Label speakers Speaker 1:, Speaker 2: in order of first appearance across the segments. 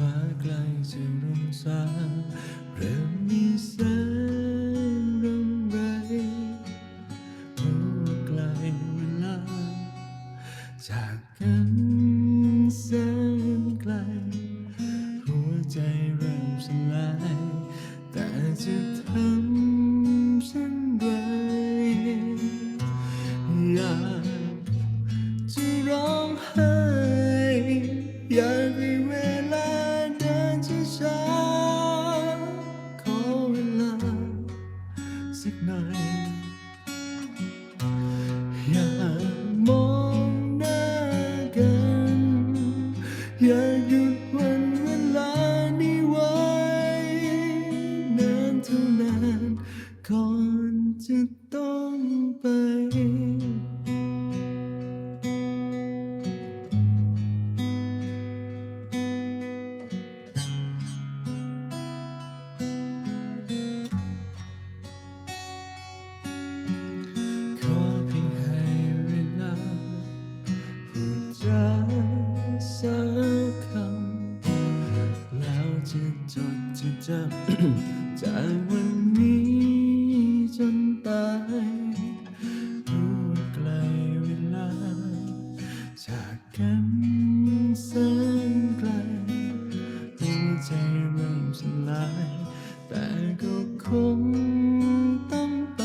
Speaker 1: ฟ้าใกล้จะรุ่งสางเริ่มมีแสงรำไรรู้ไกลเวลาจากกันแส สัก จะจดจะจำจากวันนี้จนตายรู้ว่าไกลเวลา จากกันแสนไกลหัวใจเริ่มสลาย แต่ก็คงต้องไป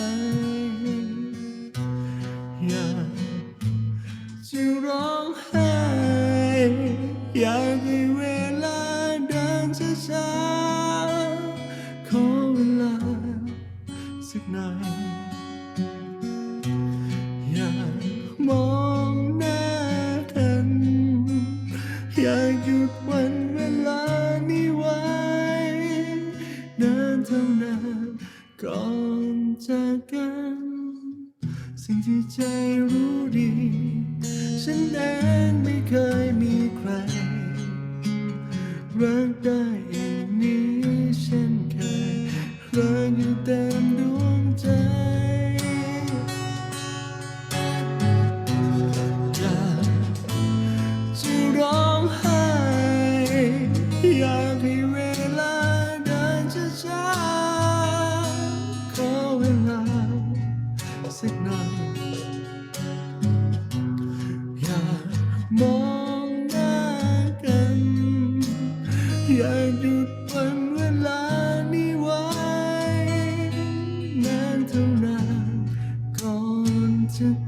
Speaker 1: อยากจะร้องไห้อยาก ช้า ขอเวลาสักหน่อยอยากมองหน้ากันอยากหยุดวันเวลานี้ไว้นานเท่านานก่อนจากกัน สิ่งที่ใจรู้ดี รัก อย่าหยุดวันเวลานี้ไว้นานเท่านานก่อนจะ